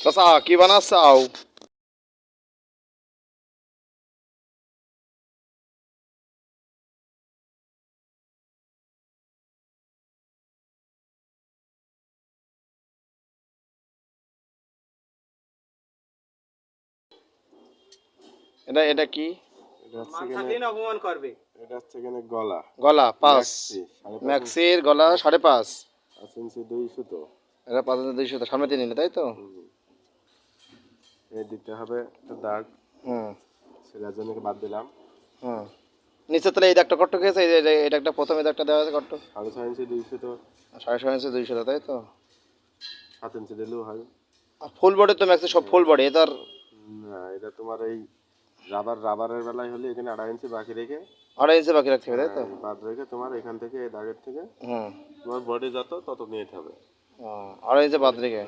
চাচা কি বানাচ্ছাও? এটা এটা কি? অপমান করবে। এটা হচ্ছে এখানে গলা। গলা পাঁচ। ম্যাক্সির গলা সাড়ে পাঁচ। দুই সুতো এটা পাঁচ হাজার দুইশো সামনে তিন নিলে তাই তো? দিতে হবে দাগ। হুম। সেটার জন্য বাদ দিলাম। হুম। নিচে তাহলে এই দাগটা কট্ট খেয়েছে এই একটা প্রথম দাগটা দেওয়া আছে কট্ট সাড়ে ছয় ইঞ্চি দুই সুতো সাড়ে ছয় ইঞ্চি দুইশো তাই তো? সাত ইঞ্চি দিলেও হয়। আর ফুল বডি তো ম্যাক্সি সব ফুল বডি এটা আর না এটা তোমার এই রাবার রাবারের বেলায় হলে এখানে আড়াই ইঞ্চি বাকি রেখে আড়াই ইঞ্চি বাকি রাখতে হবে তাই তো? হ্যাঁ, বাদ রেখে তোমার এখান থেকে এই দাগের থেকে হুম। তোমার বডি যত তত নিয়ে যেতে হবে। আড়াই ইঞ্চি বাদ রেখে?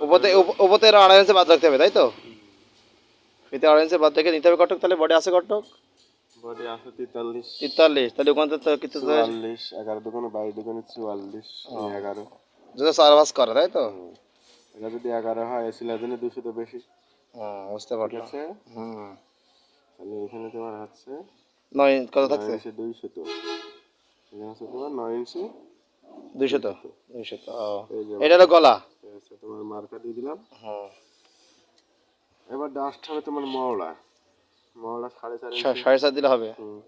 উপরে এর আড়াই ইঞ্চি বাদ রাখতে হবে তাই তো? এতে আড়াই ইঞ্চি বাদ রেখে নিতে হবে কটক তাহলে বডি আছে কটক? বডি আছে তেতাল্লিশ। তেতাল্লিশ তাহলে ওখান থেকে তো চুয়াল্লিশ এগারো দোকানে বাইশ দোকানে চুয়াল্লিশ এগারো। যদি চার করে তাই তো? এটা যদি এগারো হয় এসিলার জন্য দুশো তো বেশি। বুঝতে ঠিক হুম। তাহলে এখানে তোমার হচ্ছে নয় কত থাকছে? দুইশো তো। এখানে হচ্ছে তোমার নয় ইঞ্চি দুইশো তো দুইশো তো। এটা হলো গলা? তোমার মার্কা দিয়ে দিলাম। হুম এবার ডাস্ট হবে তোমার মওড়া মওড়া সাড়ে চার ইঞ্চি সাড়ে সাত দিলে হবে? হুম।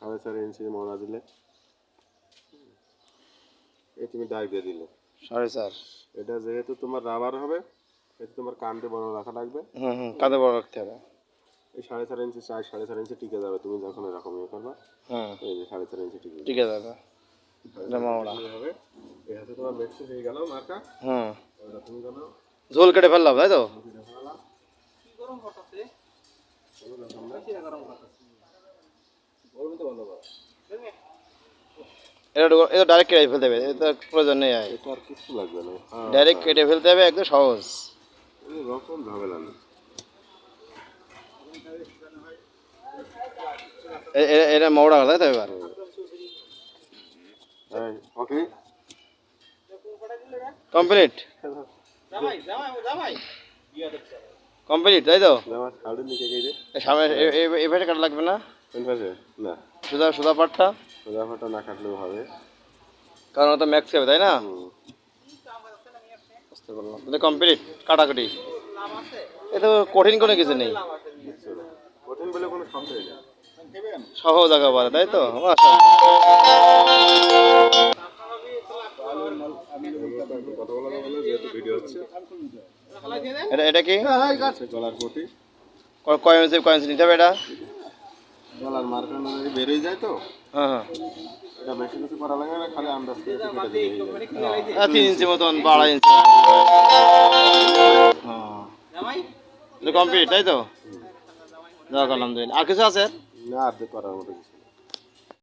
সাড়ে চার ইঞ্চি মওড়া দিলে। এই তুমি দাগ দিয়ে দিলে। সাড়ে চার। এটা যেহেতু তোমার রাবার হবে এটা তোমার কানতে বড় রাখা লাগবে। হুম হুম কাঁধে বড় রাখতে হবে। এই সাড়ে চার ইঞ্চি চার সাড়ে চার ইঞ্চি টিকে যাবে। তুমি যখন এরকম ইয়ে করবা হুম এই যে সাড়ে চার ইঞ্চি টিকে ঠিক আছে দাদা এটা মামলা হবে। এই হাতে তোমার মেক্সি হয়ে গেল মার্কা? হুম ওটা তুমি জানো ঝোল কেটে ফেললাম তাই তো? গরম এটা ডাইরেক্ট কেটে ফেলতে হবে এটা প্রয়োজন নেই আর। এটা আর কিছু লাগবে না। হ্যাঁ, ডাইরেক্ট কেটে ফেলতে হবে একদম সহজ। কোনো রকম ঝামেলা নেই। এ- এ- এটা মৌড়া তাই তো এবার? ওকে। কমপ্লিট? জামাই জামাই ও জামাই। ইয়া দেখছ কমপ্লিট তাই তো? সামনে এ- পাশে কাটা লাগবে না? না। সুদা সুদা পাটটা? সোজা ফাটা না কাটলেও হবে। কারণ ওটা ম্যাক্স হবে তাই না। বুঝতে পারলাম। কমপ্লিট কাটাকাটি। এ তো কঠিন কোনো কিছু নেই। কিচ্ছু না। কঠিন বলে কোনো শব্দই নেই। সহজ একেবারে তাই তো? এটা এটা কি? হচ্ছে গলার পটি। কয় ইঞ্চি কয় ইঞ্চি নিতে হবে এটা? অনুযায়ী যায় তো। হ্যাঁ হ্যাঁ। এটা বেশি কিছু করা লাগে না খালি আন্দাজ করে হয়ে। হ্যাঁ, তিন ইঞ্চি মতন বা আড়াই ইঞ্চি। হ্যাঁ কমপ্লিট তাই তো? যাক আলহামদুলিল্লাহ। আর কিছু আছে? না আর করার মতো কিছু